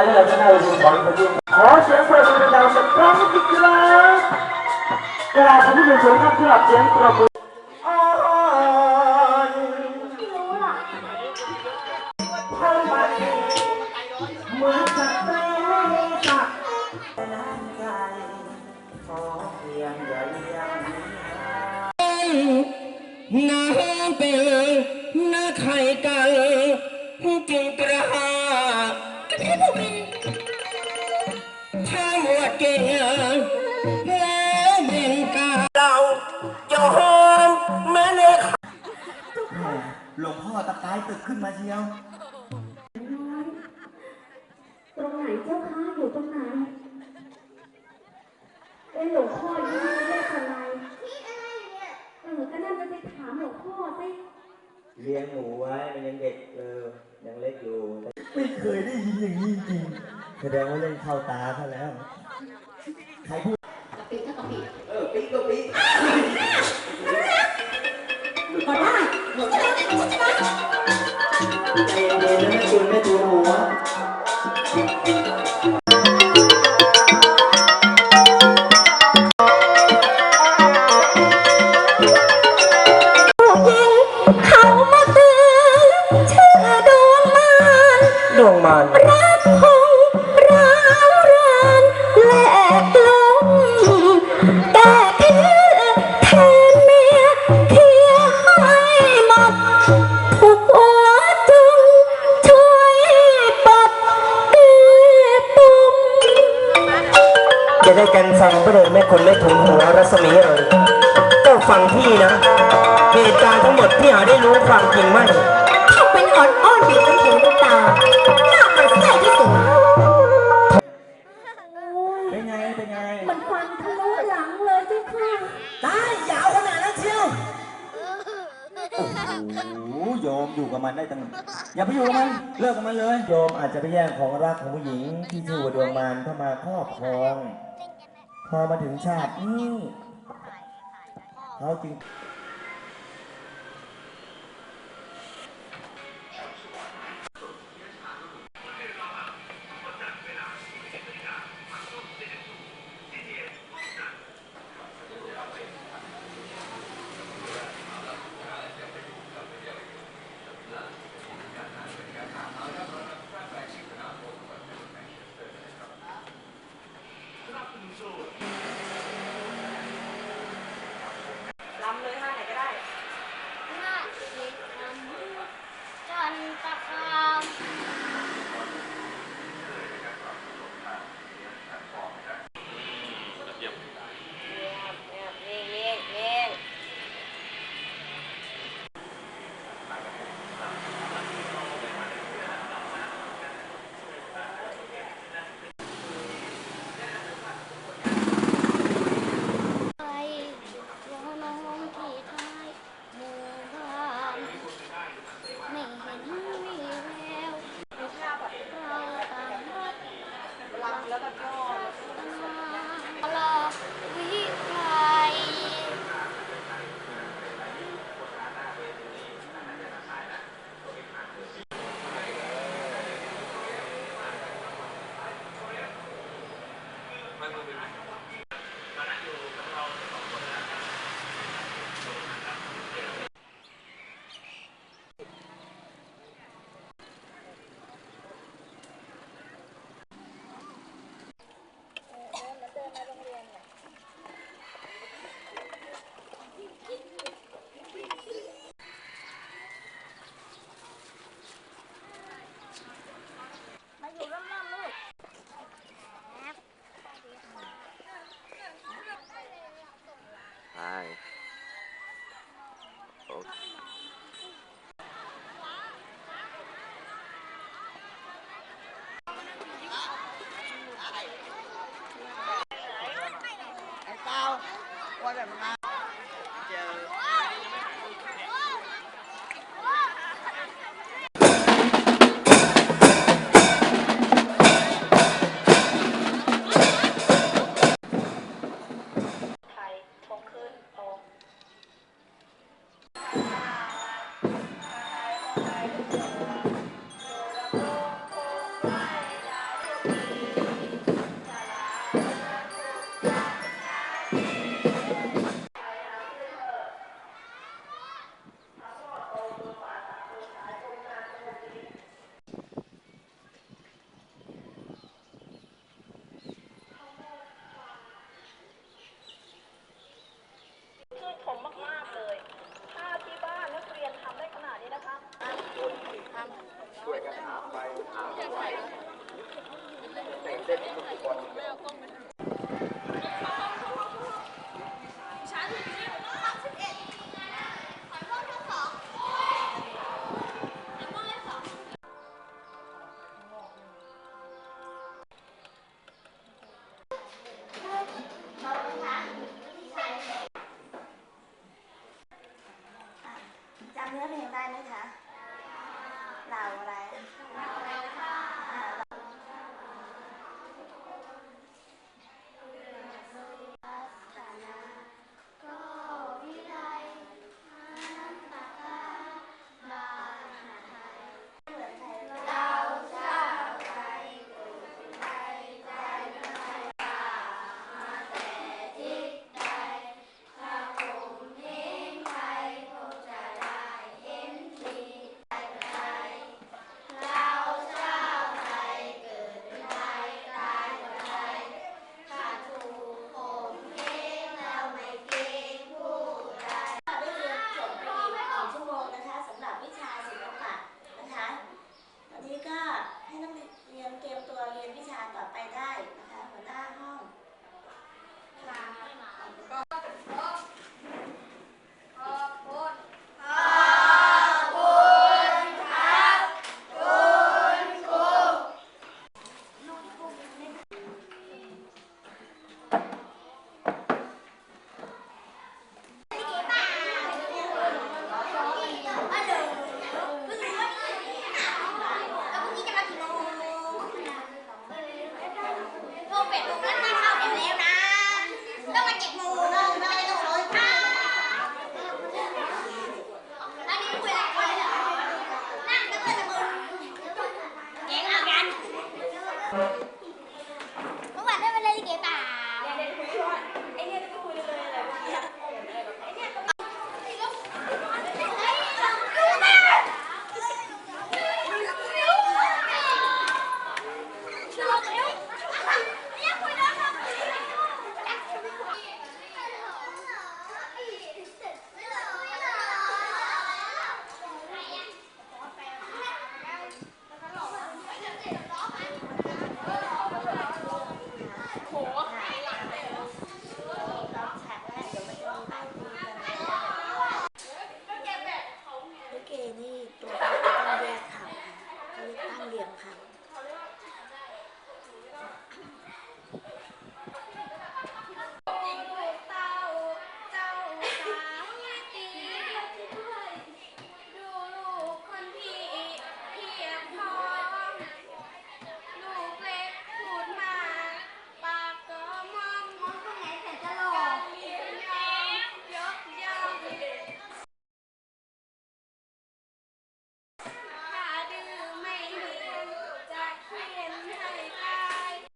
การที่เราจะได้ดูบอลคนที่ขอเสียงปรบมือดังๆสักครั้งอีกครั้งกราบขอบคุณสวยๆครับสำหรับเสียงปรบมืออ่อนรู้ล่ะเท่าไหร่เหมือนสตรีไม่มีสักน้ำใจขอเพียงอย่าเลี้ยงน้ำเป็นน้าไข่กัน ขึ้นมาเชียวตรงไหนเจ้าคะอยู่ตรงไหน เอ้หลวงพ่ออยู่นี่เลขอะไรเออก็นั่นจะไปถามหลวงพ่อสิเลี้ยงหนูไว้มันยังเด็กเออยังเล็กอยู่ ไม่เคยได้ยินอย่างนี้จริงแสดงว่าเล่นเข้าตาเขาแล้ว ใครพูด เย็นๆนแม่คุณแม่ตัวหัวผู้หญิงเขามาตือนชื่อดวงมารดวงมัน จะได้กันฟังไปเลยแม่คนแม่ถุนหัวรัศมีเลยก็ฟังพี่นะเหตุการณ์ทั้งหมดพี่หาได้รู้ความจริงไหมเขาเป็นอ่อนอ้อนบีบน้ำหูน้ำตาหน้ามันใสที่สุดเป็นไงเป็นไงมันฟันทะลุหลังเลยเจ้าค่ะได้ยาวขนาดนั้นเชียวโอ้โหโยมอยู่กับมันได้ตั้งอย่าไปอยู่กับมันเลิกกับมันเลย โยมอาจจะไปแย่งของรักของผู้หญิงที่ชื่อว่าดวงมารเข้ามาครอบครอง พอมาถึงชาตินี้เขาจึง ไท เหลี่ยงค่ะ